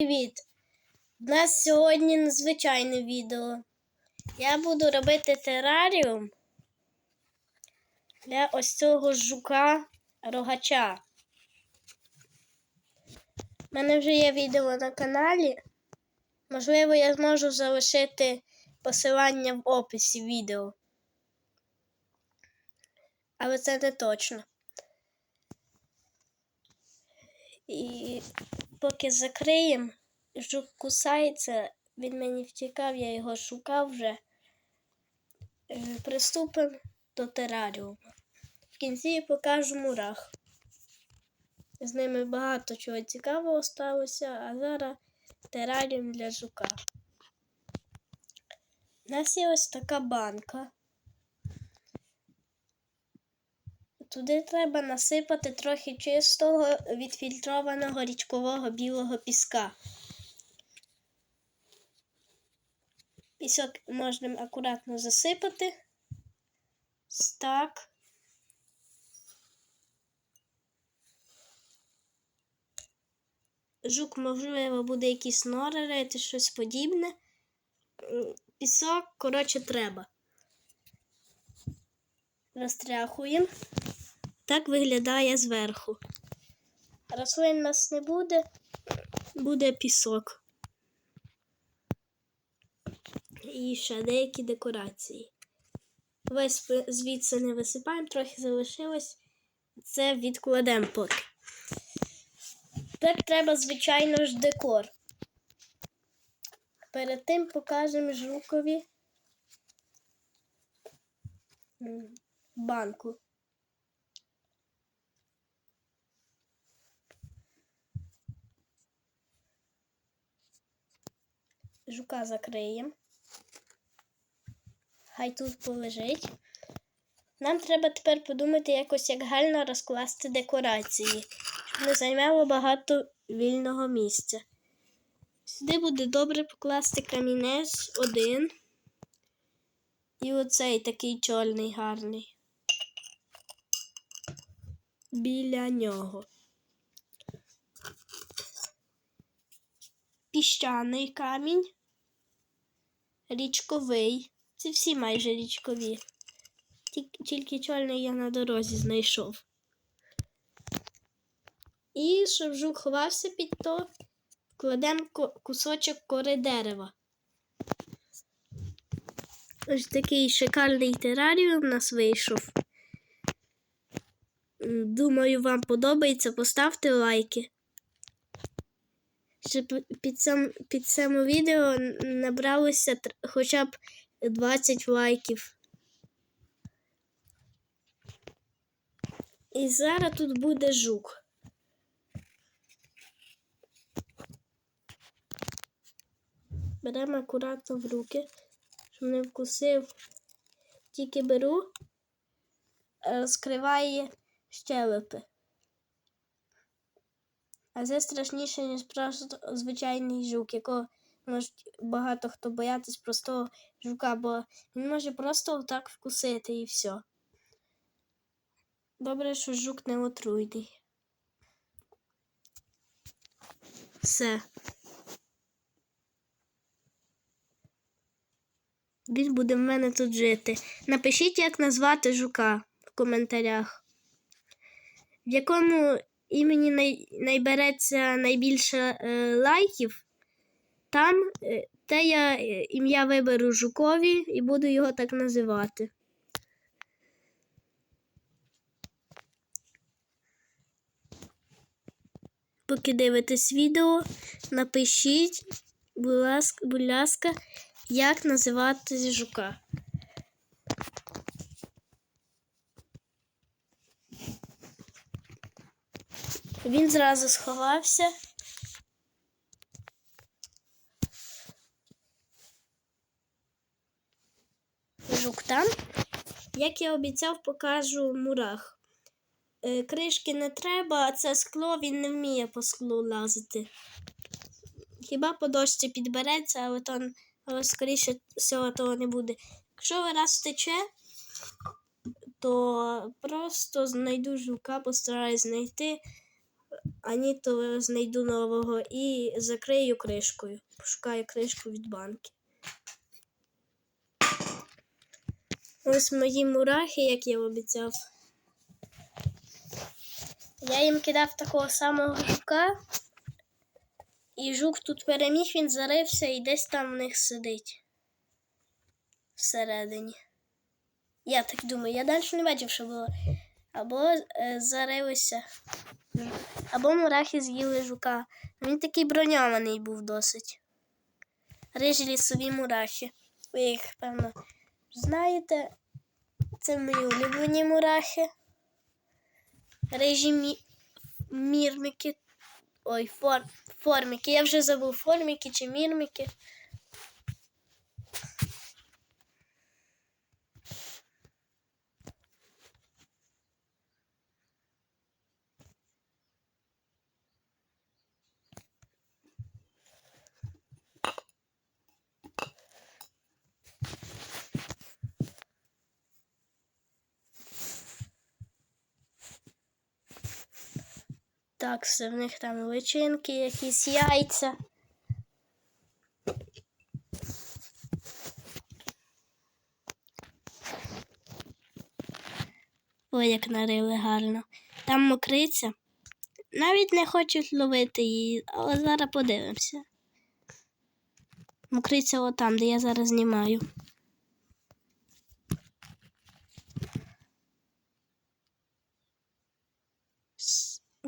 Привіт! У нас сьогодні незвичайне відео. Я буду робити тераріум для ось цього жука рогача. У мене вже є відео на каналі. Можливо, я зможу залишити посилання в описі відео. Але це не точно. І поки закриємо, жук кусається, він мені втікав, я його шукав вже. Е, Приступимо до тераріуму. В кінці покажу мурах. З ними багато чого цікавого сталося, а зараз тераріум для жука. У нас є ось така банка. Туди треба насипати трохи чистого відфільтрованого річкового білого піска. Пісок можна акуратно засипати. Так. Жук, можливо, буде якісь нори рити, щось подібне. Пісок, коротше, треба. Розтряхуємо. Так виглядає зверху. Рослин нас не буде, буде пісок. І ще деякі декорації. Весь звідси не висипаємо, трохи залишилось. Це відкладемо поки. Тепер треба, звичайно ж, декор. Перед тим покажемо жукові банку. Жука закриємо. Хай тут полежить. Нам треба тепер подумати якось, як гарно розкласти декорації, щоб не займало багато вільного місця. Сюди буде добре покласти камінець один. І оцей такий чорний гарний. Біля нього. Піщаний камінь. Річковий. Це всі майже річкові. Тільки чорний я на дорозі знайшов. І щоб жук ховався під то, кладемо кусочок кори дерева. Ось такий шикарний тераріум у нас вийшов. Думаю, вам подобається. Поставте лайки. Щоб під цим, під цим відео набралося хоча б 20 лайків. І зараз тут буде жук. Беремо акуратно в руки, щоб не вкусив. Тільки беру, розкриває щелепи. А це страшніше, ніж просто звичайний жук, якого може багато хто боятись простого жука, бо він може просто отак вкусити і все. Добре, що жук не отруйний. Все. Він буде в мене тут жити. Напишіть, як назвати жука в коментарях. В якому імені най... найбереться найбільше е, лайків, там е, те я е, ім'я виберу жукові і буду його так називати. Поки дивитесь відео, напишіть, будь ласка, будь ласка, як називати жука. Він зразу сховався. Жук там. Як я обіцяв, покажу мурах. Е, кришки не треба, а це скло він не вміє по склу лазити. Хіба по дошці підбереться, але то але скоріше всього того не буде. Якщо раз втече, то просто знайду жука, постараюсь знайти. Ані то знайду нового і закрию кришкою. Пошукаю кришку від банки. Ось мої мурахи, як я обіцяв. Я їм кидав такого самого жука. І жук тут переміг, він зарився і десь там в них сидить. Всередині. Я так думаю, я далі не бачив, що було. Або е, зарився. Або мурахи з'їли жука. Він такий броньований був досить. Рижі лісові мурахи. Ви їх, певно, знаєте. Це мої улюблені мурахи. Рижі мі... мірмики. Ой, фор... форміки. Я вже забув форміки чи мірмики. Так, в них там личинки, якісь яйця. Ой, як нарили гарно. Там мокриця. Навіть не хочуть ловити її, але зараз подивимося. Мокриця отам, де я зараз знімаю.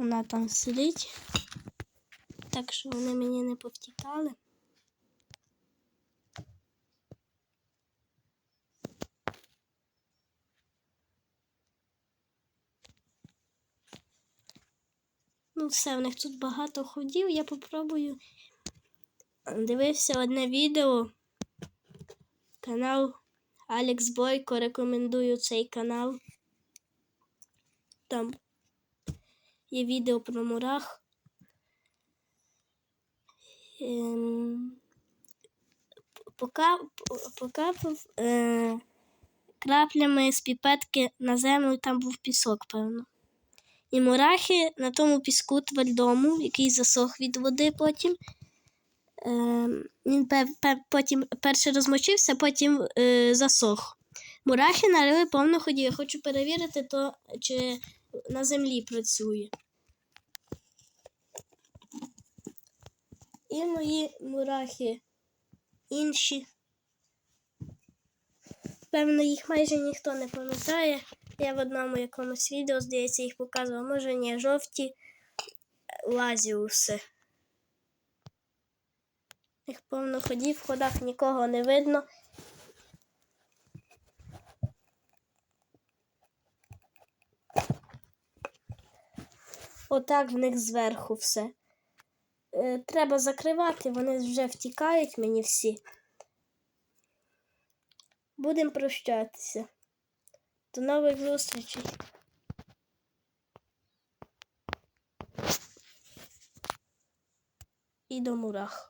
Вона там сидить. Так що вони мені не повтікали. Ну, все, в них тут багато ходів. Я попробую. Дивився одне відео. Канал Алекс Бойко. Рекомендую цей канал. Там є відео про мурах. Ем, пока, покапав е, краплями з піпетки на землю, там був пісок, певно. І мурахи на тому піску твердому, який засох від води потім. Е, він потім перше розмочився, потім е, засох. Мурахи нарили повно ході. Я хочу перевірити, то, чи на землі працює. І мої мурахи інші. Певно, їх майже ніхто не пам'ятає. Я в одному якомусь відео, здається, їх показував. Може, ні, жовті лазіуси. Їх повно ходів, в ходах нікого не видно. Отак в них зверху все. Е, треба закривати, вони вже втікають мені всі. Будемо прощатися. До нових зустрічей. І до мурах.